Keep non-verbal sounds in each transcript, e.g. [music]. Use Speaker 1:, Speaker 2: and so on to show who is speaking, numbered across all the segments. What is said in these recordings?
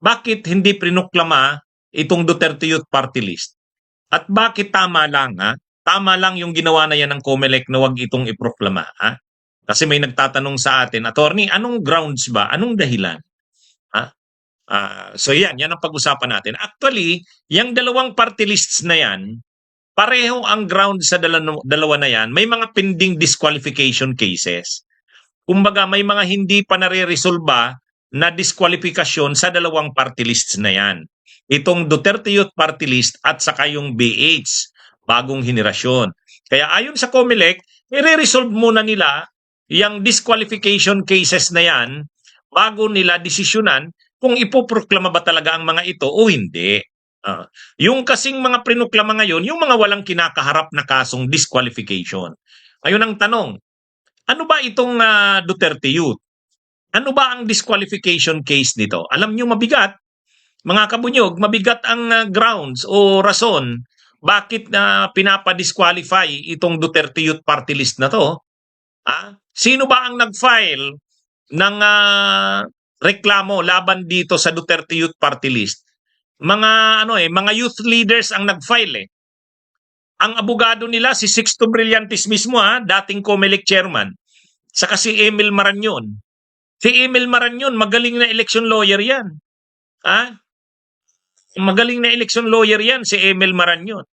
Speaker 1: bakit hindi prinuklama itong Duterte Youth Party List? At bakit tama lang ha? Tama lang yung ginawa na yan ng COMELEC na wag itong iproklama ha? Kasi may nagtatanong sa atin, attorney, anong grounds ba? Anong dahilan? Ha? Ah, so yan, yan ang pag-usapan natin. Actually, yung dalawang party lists na yan, pareho ang ground sa dala- dalawa na yan. May mga pending disqualification cases. Kumbaga, may mga hindi pa nare-resolba na disqualifikasyon sa dalawang party lists na yan. Itong Duterte Youth Party List at saka yung BH, bagong henerasyon. Kaya ayon sa COMELEC, i-resolve muna nila yung disqualification cases na yan bago nila desisyonan kung ipoproklama ba talaga ang mga ito o hindi. Ah, yung kasing mga prinuklama ngayon, yung mga walang kinakaharap na kasong disqualification. Ayun ang tanong, ano ba itong ah, Duterte Youth? Ano ba ang disqualification case nito? Alam nyo mabigat, mga kabunyog, mabigat ang ah, grounds o rason bakit na pinapa-disqualify itong Duterte Youth Party List na to. Ah, sino ba ang nag-file ng ah, reklamo laban dito sa Duterte Youth Party List? Mga ano eh, mga youth leaders ang nag-file eh. Ang abogado nila si Sixto Brillantes mismo ha, dating COMELEC chairman. Saka si Emil Maranyon. Si Emil Maranyon, magaling na election lawyer yan. Ha? Magaling na election lawyer yan, si Emil Maranyon.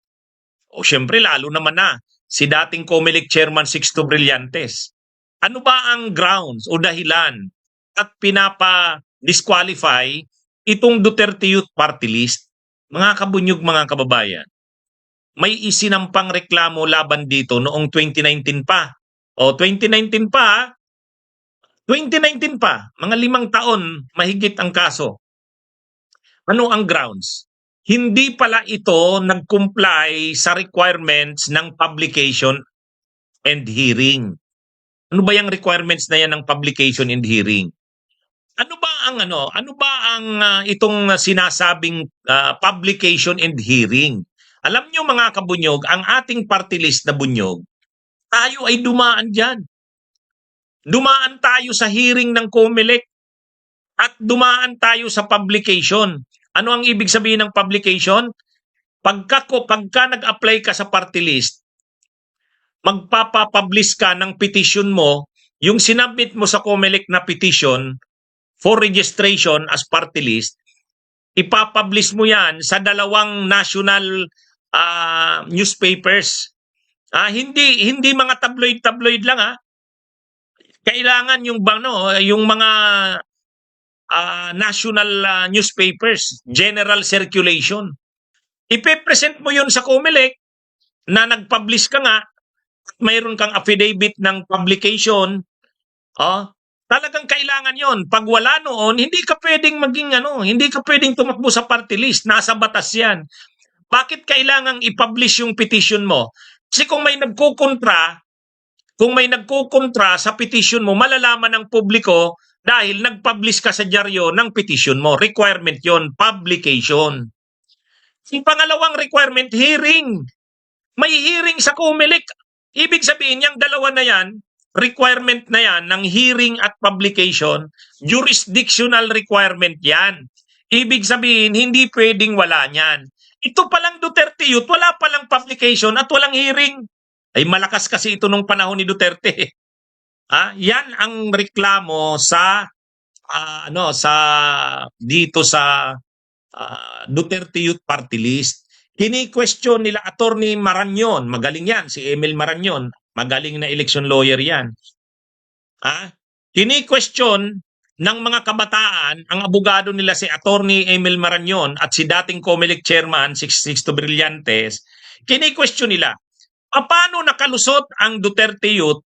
Speaker 1: O syempre, lalo naman na, si dating COMELEC chairman Sixto Brillantes. Ano ba ang grounds o dahilan at pinapa-disqualify itong Duterte Youth Party List? Mga kabunyog, mga kababayan, may isinampang reklamo laban dito noong 2019 pa. O 2019 pa, 2019 pa, mga limang taon mahigit ang kaso. Ano ang grounds? Hindi pala ito nag-comply sa requirements ng publication and hearing. Ano ba yung requirements na yan ng publication and hearing? Ano ba ang ano? Ano ba ang ah, itong sinasabing ah, publication and hearing? Alam niyo mga kabunyog, ang ating party list na bunyog, tayo ay dumaan diyan. Dumaan tayo sa hearing ng COMELEC at dumaan tayo sa publication. Ano ang ibig sabihin ng publication? Pagka, pagka nag-apply ka sa party list, magpapapublish ka ng petition mo, yung sinabit mo sa COMELEC na petition for registration as party list, ipapublish mo yan sa dalawang national ah, newspapers. Ah, hindi hindi mga tabloid-tabloid lang ah. Kailangan yung bano, yung mga ah, national ah, newspapers, general circulation. Ipe-present mo yun sa COMELEC na nag-publish ka nga, at mayroon kang affidavit ng publication, oh, talagang kailangan yon. Pag wala noon, hindi ka pwedeng maging ano, hindi ka pwedeng tumakbo sa party list. Nasa batas yan. Bakit kailangang i-publish yung petition mo? Kasi kung may nagkukontra, kung may nagkukontra sa petition mo, malalaman ng publiko dahil nag-publish ka sa dyaryo ng petition mo. Requirement yon, publication. Yung pangalawang requirement, hearing. May hearing sa COMELEC. Ibig sabihin, yung dalawa na yan, requirement na yan ng hearing at publication, jurisdictional requirement yan. Ibig sabihin, hindi pwedeng wala niyan. Ito palang Duterte Youth, wala palang publication at walang hearing. Ay malakas kasi ito nung panahon ni Duterte. Ah, yan ang reklamo sa ah, ano sa dito sa ah, Duterte Youth Party List. Kini-question nila attorney Maranyon, magaling yan si Emil Maranyon, magaling na election lawyer yan. Ah, kini-question ng mga kabataan ang abogado nila si attorney Emil Maranyon at si dating COMELEC chairman si Sixto Brillantes. Kini-question nila, paano nakalusot ang Duterte Youth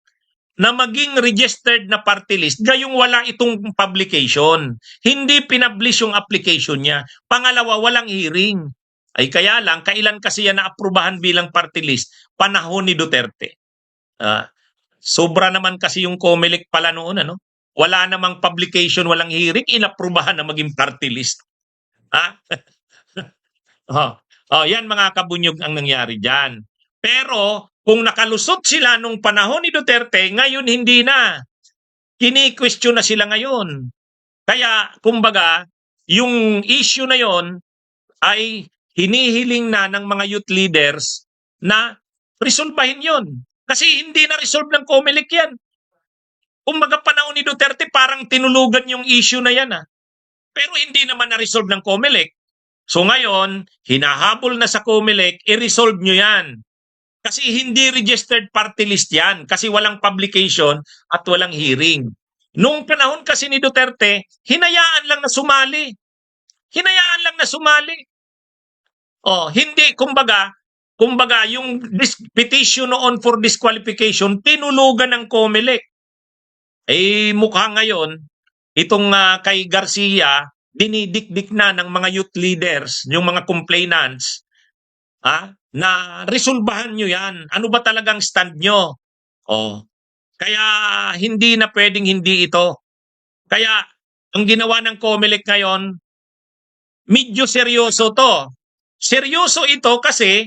Speaker 1: na maging registered na party list gayong wala itong publication. Hindi pinablish yung application niya. Pangalawa, walang hearing. Ay kaya lang, kailan kasi yan naaprubahan bilang party list? Panahon ni Duterte. Ah, sobra naman kasi yung COMELEC pala noon, ano? Wala namang publication, walang hearing, inaprubahan na maging party list. Ha? [laughs] oh, oh, yan mga kabunyog ang nangyari diyan. Pero kung nakalusot sila nung panahon ni Duterte, ngayon hindi na. Kini-question na sila ngayon. Kaya, kumbaga, yung issue na yon ay hinihiling na ng mga youth leaders na resolbahin yon. Kasi hindi na resolve ng COMELEC yan. Kumbaga panahon ni Duterte parang tinulugan yung issue na yan ah. Pero hindi naman na-resolve ng COMELEC. So ngayon, hinahabol na sa COMELEC, i-resolve nyo yan. Kasi hindi registered party list yan. Kasi walang publication at walang hearing. Noong panahon kasi ni Duterte, hinayaan lang na sumali. Hinayaan lang na sumali. Oh, hindi kumbaga, kumbaga yung petition noon for disqualification tinulugan ng COMELEC. Eh mukha ngayon itong ah, kay Garcia dinidikdik na ng mga youth leaders, yung mga complainants, ah, na resolbahan nyo yan. Ano ba talagang stand nyo? Oh. Kaya hindi na pwedeng hindi ito. Kaya ang ginawa ng COMELEC ngayon, medyo seryoso to. Seryoso ito kasi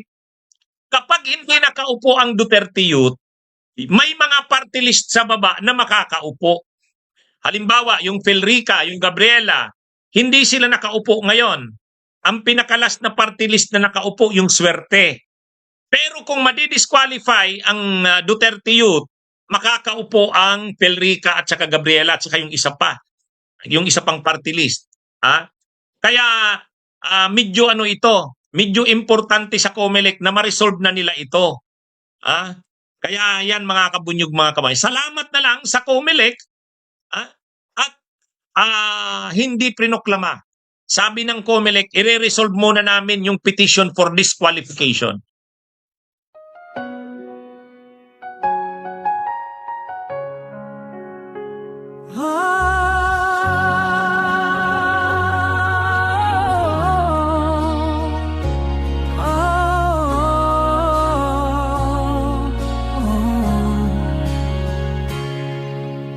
Speaker 1: kapag hindi nakaupo ang Duterte Youth, may mga party list sa baba na makakaupo. Halimbawa, yung Felrica, yung Gabriela, hindi sila nakaupo ngayon. Ang pinakalas na party list na nakaupo, yung swerte. Pero kung madidisqualify ang uh, Duterte Youth, makakaupo ang Felrica at saka Gabriela at saka yung isa pa. Yung isa pang party list. Ha? Kaya ah, medyo ano ito, medyo importante sa COMELEC na ma-resolve na nila ito. Ah, kaya yan mga kabunyog mga kamay. Salamat na lang sa COMELEC ah, at ah, hindi prinoklama. Sabi ng COMELEC, ire-resolve muna namin yung petition for disqualification.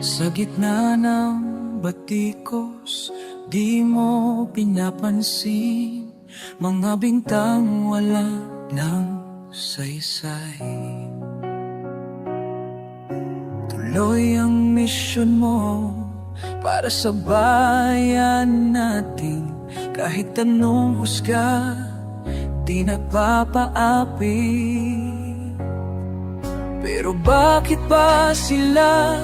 Speaker 2: Sa gitna ng batikos, di mo pinapansin Mga bintang wala ng saysay. Tuloy ang misyon mo para sa bayan natin. Kahit anong husga, di nagpapaapi Pero bakit ba sila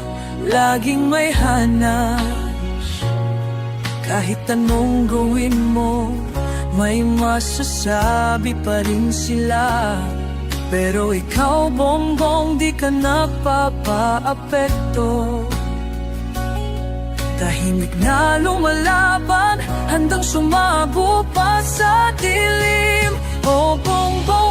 Speaker 2: laging may hanas? Kahit anong gawin mo, may masasabi pa rin sila. Pero ikaw, bongbong, di ka nagpapaapekto. Tahimik na lumalaban, handang sumago pa sa dilim. O bongbong